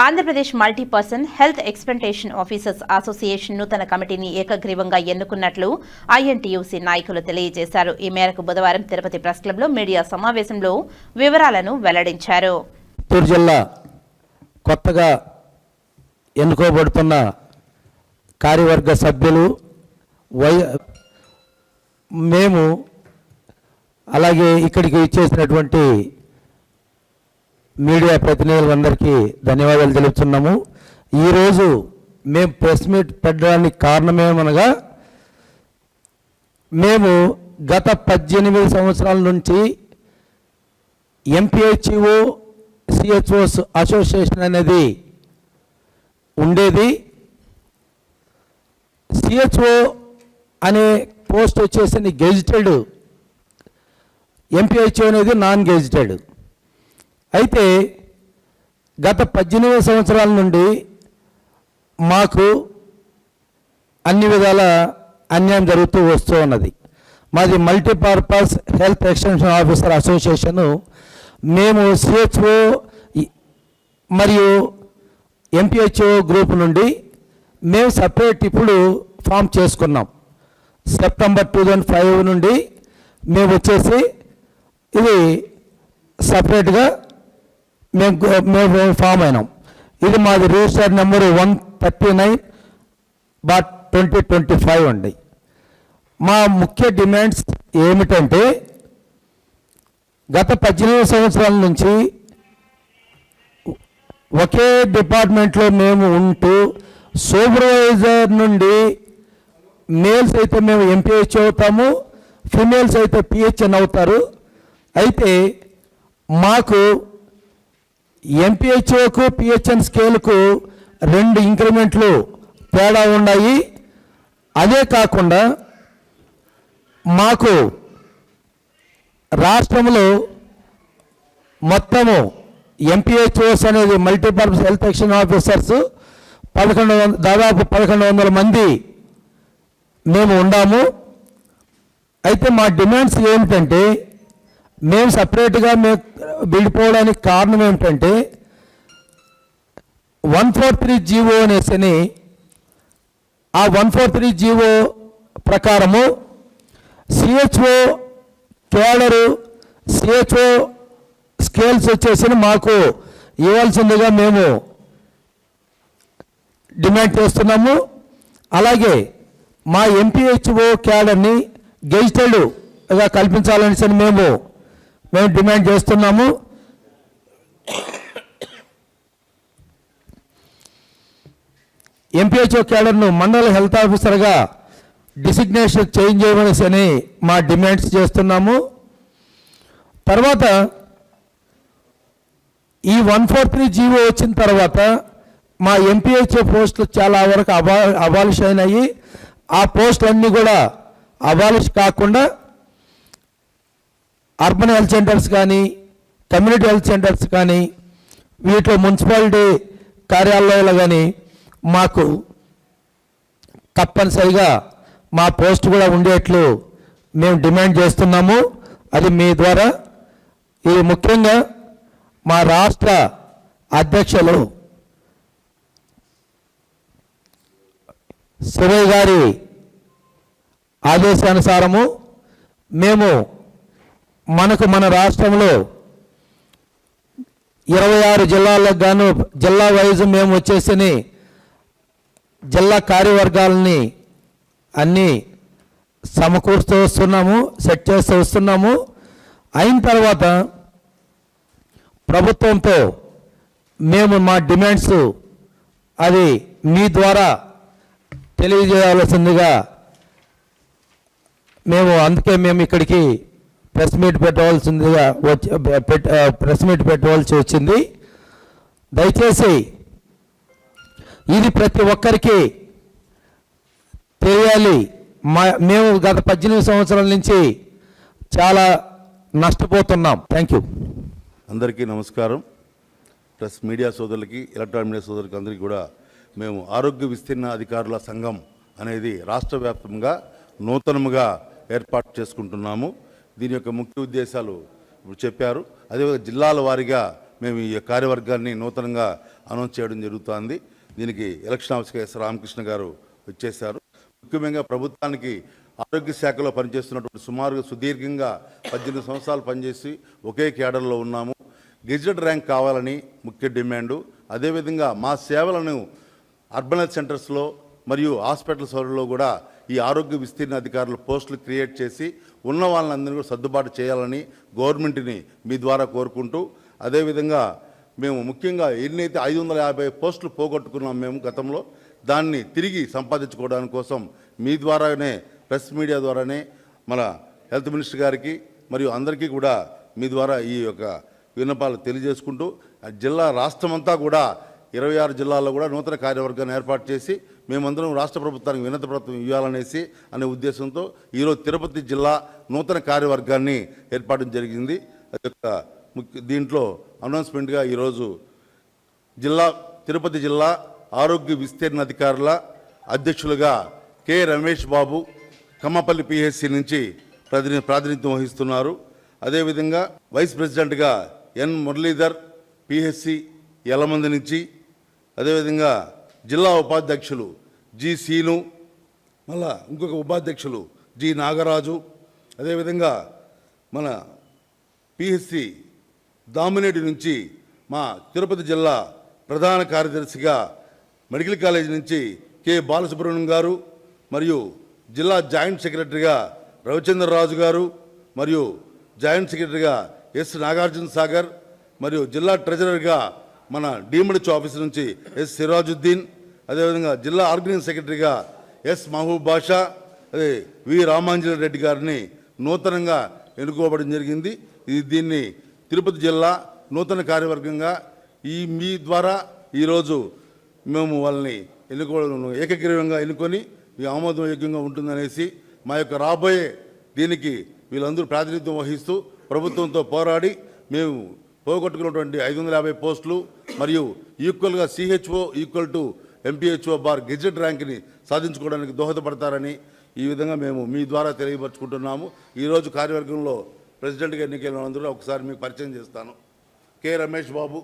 Andhra Pradesh multipurpose health extension officers association నూతన కమిటీని ఏకగ్రీవంగా ఎన్నుకున్నట్లు ఐఎన్టీయూసీ నాయకులు తెలియజేశారు. ఈ మేరకు బుధవారం తిరుపతి ప్రెస్ క్లబ్లో మీడియా సమావేశంలో వివరాలను వెల్లడించారు. చిత్తూరు జిల్లా కొత్తగా ఎన్నుకోబడుతున్న కార్యవర్గ సభ్యులు వై మేము అలాగే ఇక్కడికి ఇచ్చేసినటువంటి మీడియా ప్రతినిధులందరికీ ధన్యవాదాలు తెలుపుతున్నాము. ఈరోజు మేము ప్రెస్ మీట్ పెట్టడానికి కారణమేమనగా మేము గత పద్దెనిమిది సంవత్సరాల నుంచి ఎంపీహెచ్ఓ సిహెచ్ఓస్ అసోసియేషన్ అనేది ఉండేది. సిహెచ్ఓ అనే పోస్ట్ వచ్చేసి గెజిటెడ్. ఎంపీహెచ్ఓ అనేది నాన్ గెజిటెడ్. అయితే గత పద్దెనిమిది సంవత్సరాల నుండి మాకు అన్ని విధాల అన్యాయం జరుగుతూ వస్తూ ఉన్నది. మాది multipurpose health extension officer association. మేము సిహెచ్ఓ మరియు ఎంపీహెచ్ఓ గ్రూప్ నుండి మేము సపరేట్ ఇప్పుడు ఫామ్ చేసుకున్నాం. సెప్టెంబర్ టూ థౌజండ్ ఫైవ్ నుండి మేము వచ్చేసి ఇది సపరేట్గా మేము మేము ఫామ్ అయినాం. ఇది మాది register number one thirty nine bat twenty twenty five అండి. మా ముఖ్య డిమాండ్స్ ఏమిటంటే గత పద్దెనిమిది సంవత్సరాల నుంచి ఒకే డిపార్ట్మెంట్లో మేము ఉంటూ సూపర్వైజర్ నుండి మేల్స్ అయితే మేము ఎంపీహెచ్ అవుతాము ఫిమేల్స్ అయితే పిహెచ్ఎన్ అవుతారు. అయితే మాకు ఎంపీహెచ్ఓకు పిహెచ్ఎన్ స్కేల్కు రెండు ఇంక్రిమెంట్లు తేడా ఉన్నాయి. అదే కాకుండా మాకు రాష్ట్రంలో మొత్తము ఎంపీహెచ్ఓస్ అనేది మల్టీపర్పస్ హెల్త్ ఎక్షన్ ఆఫీసర్స్ పదకొండు వంద దాదాపు పదకొండు వందల మంది మేము ఉండాము అయితే మా డిమాండ్స్ ఏమిటంటే మేము సపరేట్గా మేము విడిపోవడానికి కారణం ఏమిటంటే వన్ ఫోర్ త్రీ జీవో అనేసని ఆ వన్ ఫోర్ త్రీ జీవో ప్రకారము సిహెచ్ఓ కేడరు సిహెచ్ఓ స్కేల్స్ వచ్చేసి మాకు ఇవ్వాల్సిందిగా మేము డిమాండ్ చేస్తున్నాము. అలాగే మా ఎంపీహెచ్ఓ క్యాడర్ని గెజిటెడ్గా కల్పించాలనేసి మేము మేము డిమాండ్ చేస్తున్నాము. ఎంపీహెచ్ఓ క్యాడర్ను మండల హెల్త్ ఆఫీసర్గా డిసిగ్నేషన్ చేంజ్ చేయవలసి అని మా డిమాండ్స్ చేస్తున్నాము. తర్వాత ఈ వన్ ఫోర్ త్రీ జీవో వచ్చిన తర్వాత మా ఎంపీహెచ్ఓ పోస్టులు చాలా వరకు అబా అబాలిష్ అయినాయి. ఆ పోస్టులన్నీ కూడా అబాలిష్ కాకుండా అర్బన్ హెల్త్ సెంటర్స్ కానీ కమ్యూనిటీ హెల్త్ సెంటర్స్ కానీ వీటిలో మున్సిపాలిటీ కార్యాలయాలు కానీ మాకు తప్పనిసరిగా మా పోస్ట్ కూడా ఉండేట్లు మేము డిమాండ్ చేస్తున్నాము. అది మీ ద్వారా. ఇది ముఖ్యంగా మా రాష్ట్ర అధ్యక్షులు సురేష్ గారి ఆదేశానుసారము మేము మనకు మన రాష్ట్రంలో ఇరవై ఆరు జిల్లాలకు గాను జిల్లా వైజ్ మేము వచ్చేసి జిల్లా కార్యవర్గాలని అన్నీ సమకూరుస్తూ వస్తున్నాము సెట్ చేస్తూ వస్తున్నాము. అయిన తర్వాత ప్రభుత్వంతో మేము మా డిమాండ్స్ అది మీ ద్వారా తెలియజేయాల్సిందిగా మేము అందుకే మేము ఇక్కడికి ప్రెస్ మీట్ పెట్టవలసిందిగా వచ్చి పెట్- ప్రెస్ మీట్ పెట్టవలసి వచ్చింది. దయచేసి ఇది ప్రతి ఒక్కరికి తెలియాలి. మా మేము గత పద్దెనిమిది సంవత్సరాల నుంచి చాలా నష్టపోతున్నాం. థ్యాంక్ యూ అందరికీ నమస్కారం. ప్రెస్ మీడియా సోదరులకి ఎలక్ట్రానిక్ మీడియా సోదరులకి అందరికీ కూడా మేము ఆరోగ్య విస్తీర్ణ అధికారుల సంఘం అనేది రాష్ట్ర వ్యాప్తంగా నూతనముగా ఏర్పాటు చేసుకుంటున్నాము. దీని యొక్క ముఖ్య ఉద్దేశాలు ఇప్పుడు చెప్పారు. అదేవిధంగా జిల్లాల వారీగా మేము ఈ కార్యవర్గాన్ని నూతనంగా అనౌన్స్ చేయడం జరుగుతోంది. దీనికి ఎలక్షన్ ఆఫీసర్ ఎస్ రామకృష్ణ గారు వచ్చేశారు. ముఖ్యంగా ప్రభుత్వానికి ఆరోగ్య శాఖలో పనిచేస్తున్నటువంటి సుమారుగా సుదీర్ఘంగా పద్దెనిమిది సంవత్సరాలు పనిచేసి ఒకే కేడర్లో ఉన్నాము. గెజిటెడ్ ర్యాంక్ కావాలని ముఖ్య డిమాండు. అదేవిధంగా మా సేవలను అర్బన్ హెల్త్ సెంటర్స్లో మరియు హాస్పిటల్ వరలో కూడా ఈ ఆరోగ్య విస్తీర్ణ అధికారులు పోస్టులు క్రియేట్ చేసి ఉన్న వాళ్ళందరినీ కూడా సర్దుబాటు చేయాలని గవర్నమెంట్ని మీ ద్వారా కోరుకుంటూ అదేవిధంగా మేము ముఖ్యంగా ఎన్నైతే ఐదు వందల యాభై పోస్టులు పోగొట్టుకున్నాం మేము గతంలో దాన్ని తిరిగి సంపాదించుకోవడానికి కోసం మీ ద్వారానే ప్రెస్ మీడియా ద్వారానే మన హెల్త్ మినిస్టర్ గారికి మరియు అందరికీ కూడా మీ ద్వారా ఈ యొక్క విన్నపాలు తెలియజేసుకుంటూ జిల్లా రాష్ట్రమంతా కూడా ఇరవై ఆరు జిల్లాల్లో కూడా నూతన కార్యవర్గాన్ని ఏర్పాటు చేసి మేమందరం రాష్ట్ర ప్రభుత్వానికి వినతి ప్రభుత్వం ఇవ్వాలనేసి అనే ఉద్దేశంతో ఈరోజు తిరుపతి జిల్లా నూతన కార్యవర్గాన్ని ఏర్పాటు జరిగింది. అది ముఖ్య దీంట్లో అనౌన్స్మెంట్గా ఈరోజు జిల్లా తిరుపతి జిల్లా ఆరోగ్య విస్తీర్ణ అధికారుల అధ్యక్షులుగా కె రమేష్ బాబు కమ్మపల్లి పిహెచ్సి నుంచి ప్రతిని ప్రాతినిధ్యం వహిస్తున్నారు. అదేవిధంగా వైస్ ప్రెసిడెంట్గా ఎన్ మురళీధర్ పిహెచ్సి యలమంది నుంచి అదేవిధంగా జిల్లా ఉపాధ్యక్షులు జి సీను మళ్ళా ఇంకొక ఉపాధ్యక్షులు జి నాగరాజు అదేవిధంగా మన పిహెచ్సి దామినేటి నుంచి మా తిరుపతి జిల్లా ప్రధాన కార్యదర్శిగా మెడికల్ కాలేజ్ నుంచి కె బాలసుబ్రహ్మణ్యం గారు మరియు జిల్లా జాయింట్ సెక్రటరీగా రవిచంద్రరాజు గారు మరియు జాయింట్ సెక్రటరీగా ఎస్ నాగార్జున సాగర్ మరియు జిల్లా ట్రెజరర్గా మన డీమ్డ్ ఆఫీస్ నుంచి ఎస్ సిరాజుద్దీన్ అదేవిధంగా జిల్లా ఆర్గనైజింగ్ సెక్రటరీగా ఎస్ మహబూబ్ బాషా అదే వి రామాంజన రెడ్డి గారిని నూతనంగా ఎన్నుకోవడం జరిగింది. ఇది దీన్ని తిరుపతి జిల్లా నూతన కార్యవర్గంగా ఈ మీ ద్వారా ఈరోజు మేము వాళ్ళని ఎన్నుకోవడం ఏకగ్రీవంగా ఎన్నుకొని ఈ ఆమోదయోగ్యంగా ఉంటుందనేసి మా యొక్క రాబోయే దీనికి వీళ్ళందరూ ప్రాతినిధ్యం వహిస్తూ ప్రభుత్వంతో పోరాడి మేము పోగొట్టుకున్నటువంటి ఐదు వందల యాభై పోస్టులు మరియు ఈక్వల్గా CHO equal to MPHO bar gazette ర్యాంక్ని సాధించుకోవడానికి దోహదపడతారని ఈ విధంగా మేము మీ ద్వారా తెలియపరుచుకుంటున్నాము. ఈరోజు కార్యవర్గంలో ప్రెసిడెంట్గా ఎన్నికైన అందరూ ఒకసారి మీకు పరిచయం చేస్తాను. కె రమేష్ బాబు.